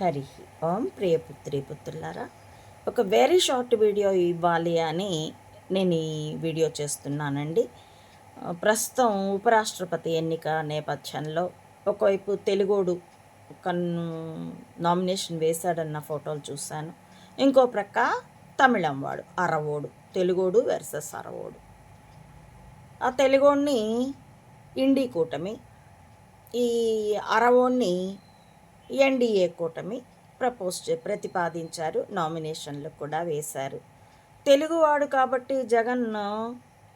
హరి ఓం ప్రియపుత్రి పుత్రులారా. ఒక very short video ఇవ్వాలి అని నేను ఈ వీడియో చేస్తున్నానండి. ప్రస్తుతం ఉపరాష్ట్రపతి ఎన్నిక నేపథ్యంలో ఒకవైపు తెలుగోడు కన్ను నామినేషన్ వేశాడన్న ఫోటోలు చూశాను. ఇంకో ప్రక్క తమిళం వాడు అరవోడు తెలుగోడు వెర్సెస్ అరవోడు. ఆ తెలుగోడిని ఇండి కూటమి ఈ అరవోడిని ఎన్డీఏ కూటమి ప్రపోజ్ చే ప్రతిపాదించారు నామినేషన్లు కూడా వేశారు. తెలుగువాడు కాబట్టి జగన్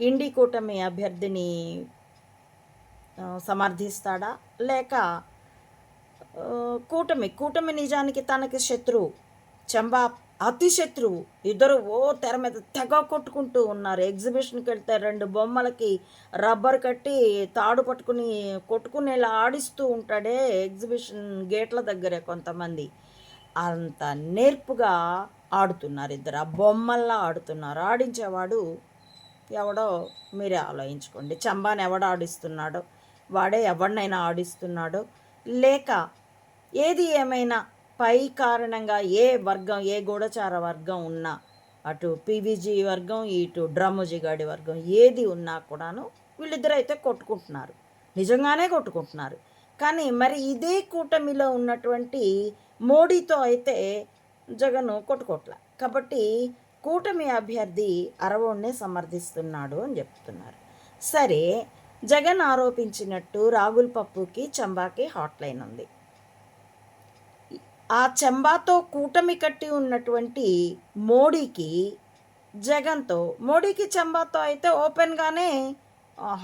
ఇండి కూటమి అభ్యర్థిని సమర్థిస్తాడా? లేక కూటమి కూటమి నిజానికి తనకి శత్రువు చంబా అతి శత్రువు. ఇద్దరు ఓ తెర మీద తెగ కొట్టుకుంటూ ఉన్నారు. ఎగ్జిబిషన్కి వెళ్తే రెండు బొమ్మలకి రబ్బర్ కట్టి తాడు పట్టుకుని కొట్టుకునేలా ఆడిస్తూ ఉంటాడే ఎగ్జిబిషన్ గేట్ల దగ్గరే కొంతమంది. అంత నేర్పుగా ఆడుతున్నారు ఇద్దరు. ఆ బొమ్మల్లా ఆడుతున్నారు. ఆడించేవాడు ఎవడో మీరే ఆలోచించుకోండి. చంబాని ఎవడు ఆడిస్తున్నాడో వాడే ఎవడినైనా ఆడిస్తున్నాడో లేక ఏది ఏమైనా పై కారణంగా ఏ వర్గం ఏ గూఢచార వర్గం ఉన్నా అటు పీవీజీ వర్గం ఇటు డ్రమ్ముజిగాడి వర్గం ఏది ఉన్నా కూడాను వీళ్ళిద్దరు అయితే కొట్టుకుంటున్నారు. నిజంగానే కొట్టుకుంటున్నారు. కానీ మరి ఇదే కూటమిలో ఉన్నటువంటి మోడీతో అయితే జగన్ కొట్టుకోట్ల. కాబట్టి కూటమి అభ్యర్థి అరవోడ్నే సమర్థిస్తున్నాడు అని చెప్తున్నారు. సరే జగన్ ఆరోపించినట్టు రాగుల్ పప్పుకి చంబాకి హాట్ లైన్ ఉంది. ఆ చెంబాతో కూటమి కట్టి ఉన్నటువంటి మోడీకి జగన్తో మోడీకి చెంబాతో అయితే ఓపెన్గానే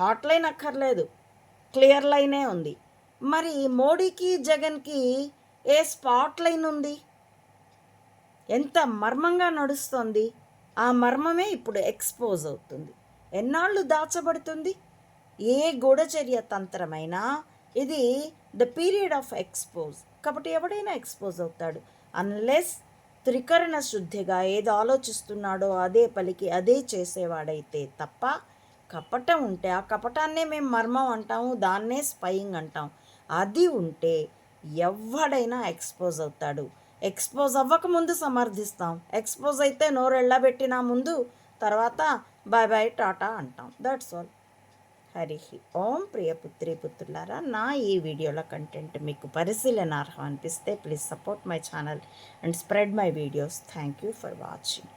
హాట్ లైన్ అక్కర్లేదు క్లియర్ లైనే ఉంది. మరి మోడీకి జగన్కి ఏ స్పాట్ లైన్ ఉంది? ఎంత మర్మంగా నడుస్తోంది? ఆ మర్మమే ఇప్పుడు ఎక్స్పోజ్ అవుతుంది. ఎన్నాళ్ళు దాచబడుతుంది? ఏ గూఢచర్య తంత్రమైనా ఇది ద పీరియడ్ ఆఫ్ ఎక్స్పోజ్ కాబట్టి ఎవడైనా ఎక్స్పోజ్ అవుతాడు. అన్లెస్ త్రికరణ శుద్ధిగా ఏది ఆలోచిస్తున్నాడో అదే పలికి అదే చేసేవాడైతే తప్ప కపటం ఉంటే ఆ కపటాన్నే మేము మర్మం అంటాము దాన్నే స్పయింగ్ అంటాం. అది ఉంటే ఎవడైనా ఎక్స్పోజ్ అవుతాడు. ఎక్స్పోజ్ అవ్వక ముందు సమర్థిస్తాం. ఎక్స్పోజ్ అయితే నోరెళ్ళబెట్టిన ముందు తర్వాత బాయ్ బాయ్ టాటా అంటాం. దట్స్ ఆల్ హరి ఓం ప్రియ పుత్రి పుత్రులారా నా ఈ వీడియోల కంటెంట్ మీకు పరిశీలనార్హం అనిపిస్తే please support my channel and spread my videos thank you for watching